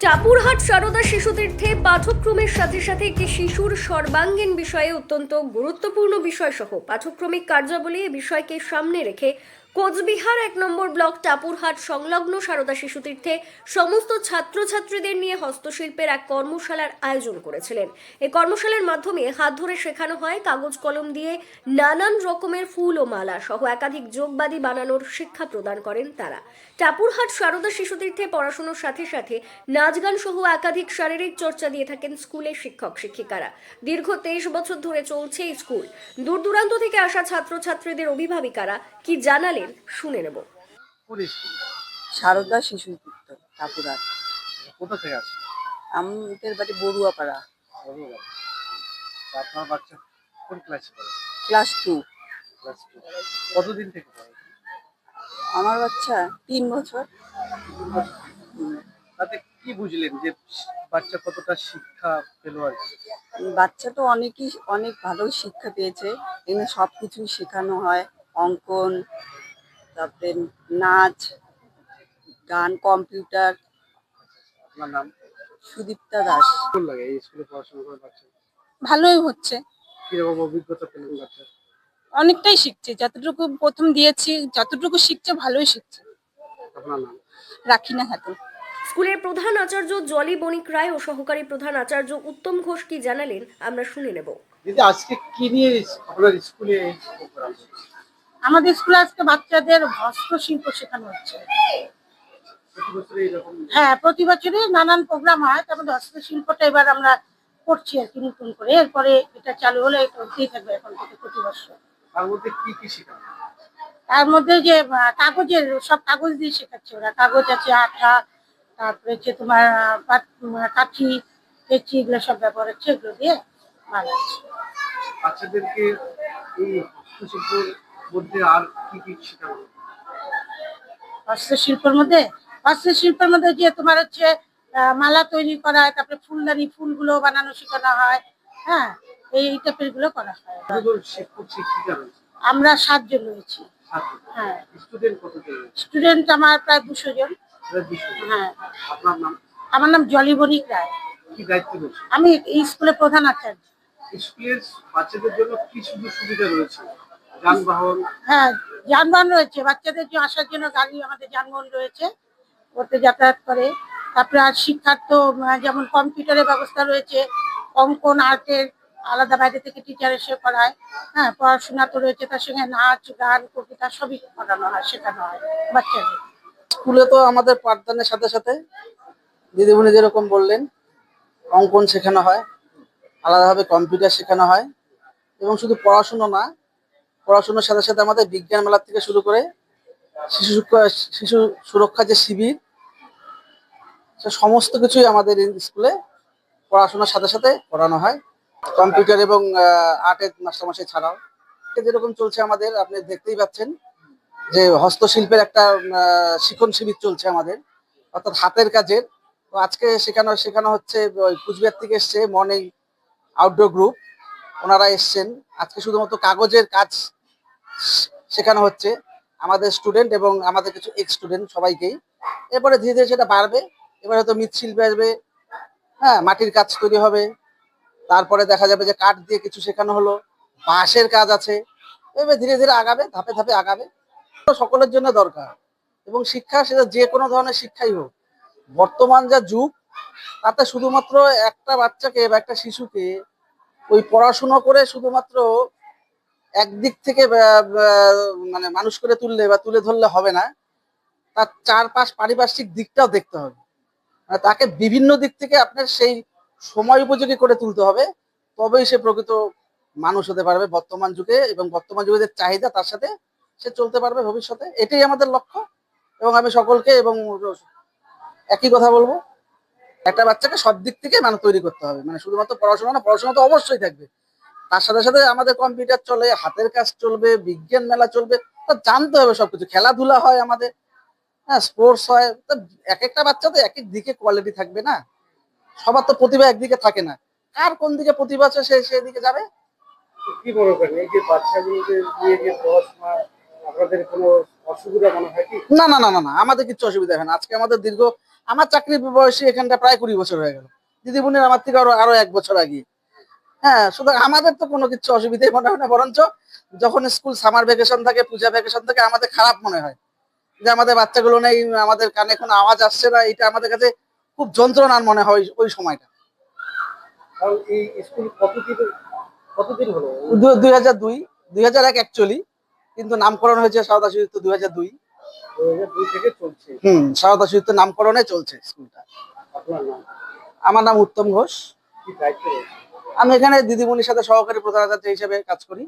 চাপুরহাট সারদা শিশু শিশুতীর্থে পাঠক্রমের সাথে সাথে একটি শিশুর সর্বাঙ্গীন বিষয়ে অত্যন্ত গুরুত্বপূর্ণ বিষয় সহ পাঠ্যক্রমিক কার্যাবলী বিষয়কে সামনে রেখে কোচবিহার এক নম্বর ব্লক টাপুরহাট সংলগ্ন সারদা শিশুতীর্থে সমস্ত ছাত্রছাত্রীদের নিয়ে হস্তশিল্পের এক কর্মশালার আয়োজন করেছিলেন। এই কর্মশালার মাধ্যমে হাত ধরে শেখানো হয় কাগজ কলম দিয়ে নানান রকমের ফুল ও মালা সহ একাধিক যোগবাদী বানানোর শিক্ষা প্রদান করেন তারা। টাপুরহাট সারদা শিশুতীর্থে পড়াশোনার সাথে সাথে নাচ গান সহ একাধিক শারীরিক চর্চা দিয়ে থাকেন স্কুলের শিক্ষক শিক্ষিকারা। দীর্ঘ তেইশ বছর ধরে চলছে স্কুল। দূর দূরান্ত থেকে আসা ছাত্রছাত্রীদের অভিভাবিকারা কি জানালেন শুনে নেব। সারদা শিশু উদ্যোক্ত ঠাকুরার। কোথা থেকে আসে আমাদের বাড়ি বড়ুয়াপাড়া। আপনার বাচ্চা কোন ক্লাসে পড়ে? ক্লাস টু ক্লাস টু কতদিন থেকে পড়ে? আমার বাচ্চা তিন বছর। তাতে কি বুঝলেন যে বাচ্চা কতটা শিক্ষা পেল আর বাচ্চা তো অনেকই অনেক ভালো শিক্ষা পেয়েছে। এখানে সব কিছু শেখানো হয়। অঙ্কন তারপরে নাচ গান কম্পিউটার আপনার নাম সুদীপ্তা দাস। কোন লাগে এই স্কুলে পড়াশোনা করে বাচ্চা ভালোই হচ্ছে। কীরকম অভিজ্ঞতা পেলেন বাচ্চা অনেকটাই শিখছে। যতটুকু প্রথম দিয়েছি যতটুকু শিখছে ভালোই শিখছে। আপনার নাম? রাখি না হাতে স্কুলের প্রধান আচার্য জলি বণিক রায় ও সহকারী প্রধান আচার্য উত্তম ঘোষ কি জানালেন আমরা শুনে নেব। দিদি আজকে কি নিয়ে আপনার স্কুলে? আমাদের স্কুলে আজকে বাচ্চাদের হস্তশিল্প শেখানো হচ্ছে। হ্যাঁ প্রতি বছরই নানান প্রোগ্রাম হয় তার মধ্যে হস্তশিল্পটা এবার আমরা করছি আর কি নতুন করে। এরপরে এটা চালু হলে এটা হতেই থাকবে এখন থেকে প্রতি বছর। তার মধ্যে যে কাগজের সব কাগজ দিয়ে শেখাচ্ছে ওরা। কাগজ আছে আঠা তারপরে হচ্ছে তোমার কাঠি পেঁচি এগুলো সব ব্যবহার হচ্ছে এগুলো দিয়ে বানাচ্ছে বাচ্চাদেরকে এই মধ্যে আর কি কি শেখানো হস্তশিল্পের মধ্যে? হস্তশিল্পের মধ্যে যে তোমার হচ্ছে মালা তৈরি করা হয় তারপরে ফুলদানি ফুলগুলো বানানো শেখানো হয় হ্যাঁ? এই টাইপেরগুলো করা হয়। আমরা সাতজন রয়েছি। হ্যাঁ। স্টুডেন্ট স্টুডেন্ট আমার প্রায় দুশো জন। হ্যাঁ। আমার নাম জলি বণিক রায়। আমি এই স্কুলের প্রধান আচার্য। স্কুলের বাচ্চাদের জন্য কি সুযোগ সুবিধা রয়েছে? যানবাহন। হ্যাঁ যানবাহন রয়েছে। বাচ্চাদের জন্য আসার জন্য গাড়ি আমাদের যানবাহন রয়েছে। ওতে যাতায়াত করে। তারপরে আর শিক্ষার তো যেমন কম্পিউটারের ব্যবস্থা রয়েছে। অঙ্কন আর্টের আলাদা বাইরে থেকে টিচার এসে পড়ায়। হ্যাঁ পড়াশোনা তো রয়েছে। তার সঙ্গে নাচ গান কবিতা সবই করানো হয় শেখানো হয় বাচ্চাদের। স্কুলে তো আমাদের পাঠদানের সাথে সাথে দিদিমণি যেরকম বললেন অঙ্কন শেখানো হয় আলাদাভাবে কম্পিউটার শেখানো হয় এবং শুধু পড়াশুনো না পড়াশুনোর সাথে সাথে আমাদের বিজ্ঞান মেলা থেকে শুরু করে শিশু শিশু সুরক্ষা যে শিবির সমস্ত কিছুই আমাদের স্কুলে পড়াশোনার সাথে সাথে পড়ানো হয়। কম্পিউটার এবং আর্টের মাস্টারমশাই ছাড়াও। যেরকম চলছে আমাদের, আপনি দেখতেই পাচ্ছেন যে হস্তশিল্পের একটা শিখন শিবির চলছে আমাদের, অর্থাৎ হাতের কাজের। তো আজকে শেখানো শেখানো হচ্ছে কুচবিহার থেকে এসছে মর্নিং আউটডোর গ্রুপ ওনারা এসছেন। আজকে শুধুমাত্র কাগজের কাজ শেখানো হচ্ছে আমাদের স্টুডেন্ট এবং আমাদের কিছু এক্স স্টুডেন্ট সবাইকেই। এরপরে ধীরে ধীরে সেটা বাড়বে। এবারে হয়তো মৃৎশিল্পে আসবে হ্যাঁ মাটির কাজ তৈরি হবে। তারপরে দেখা যাবে যে কাঠ দিয়ে কিছু শেখানো হলো, বাঁশের কাজ আছে। এভাবে ধীরে ধীরে আগাবে, ধাপে ধাপে আগাবে। সকলের জন্য দরকার। এবং শিক্ষা সেটা যে কোনো ধরনের শিক্ষাই হোক। বর্তমান যা যুগ, তাতে শুধুমাত্র একটা বাচ্চাকে বা একটা শিশুকে ওই পড়াশুনো করে শুধুমাত্র একদিক থেকে মানে মানুষ করে তুললে বা তুলে ধরলে হবে না। তার চারপাশ পারিপার্শ্বিক দিকটাও দেখতে হবে। মানে তাকে বিভিন্ন দিক থেকে আপনার সেই সময় উপযোগী করে তুলতে হবে। তবেই সে প্রকৃত মানুষ হতে পারবে বর্তমান যুগে এবং বর্তমান যুগে যে চাহিদা, তার সাথে সে চলতে পারবে ভবিষ্যতে। এটাই আমাদের লক্ষ্য এবং আমি সকলকে এবং একই কথা বলব, একটা বাচ্চাকে সব দিক থেকে মানে তৈরি করতে হবে। মানে শুধুমাত্র পড়াশোনা না, পড়াশোনা তো অবশ্যই থাকবে। তার সাথে সাথে আমাদের কম্পিউটার চলে হাতের কাজ চলবে বিজ্ঞান মেলা চলবে তা জানতে হবে সবকিছু। খেলাধুলা হয় আমাদের হ্যাঁ স্পোর্টস হয় তো এক একটা বাচ্চা তো এক এক দিকে কোয়ালিটি থাকবে না। সবার তো প্রতিভা একদিকে থাকে না। কার কোন দিকে প্রতিভা আছে সে সেদিকে যাবে? কি মনে করেন এই যে বাচ্চাগুলোকে দিয়ে যে পড়াশোনা আপনাদের কোনো অসুবিধা মনে হয় কি? না না না না আমাদের কিচ্ছু অসুবিধা হয় না। আজকে আমাদের দীর্ঘ আমার চাকরি বয়সী এখানটা প্রায় কুড়ি বছর হয়ে গেল। দিদিমণির আমার থেকে আরও আরও এক বছর আগে। হ্যাঁ সুতরাং আমাদের তো কোনো কিছু অসুবিধাই মনে হয় না বরঞ্চ যখন স্কুল সামার ভ্যাকেশন থাকে পূজা ভ্যাকেশন থাকে আমাদের খারাপ মনে হয়। যে আমাদের বাচ্চাগুলো নেই আমাদের কানে কোনো আওয়াজ আসছে না এটা আমাদের কাছে খুব যন্ত্রণার মনে হয় ওই- সময়টা। এই স্কুল কতদিন কতদিন হলো? দুই হাজার দুই দুই হাজার এক অ্যাকচুয়ালি কিন্তু নামকরণ হয়েছে সারদা শিশুত্ব দুই হাজার দুই। থেকে চলছে। হুম সারদা শিশুত্ব নামকরণে চলছে স্কুলটা। আমার নাম উত্তম ঘোষ। কি দায়িত্ব রয়েছে? আমি এখানে দিদিমণির সাথে সহকারী প্রধান আচার্য হিসেবে কাজ করি।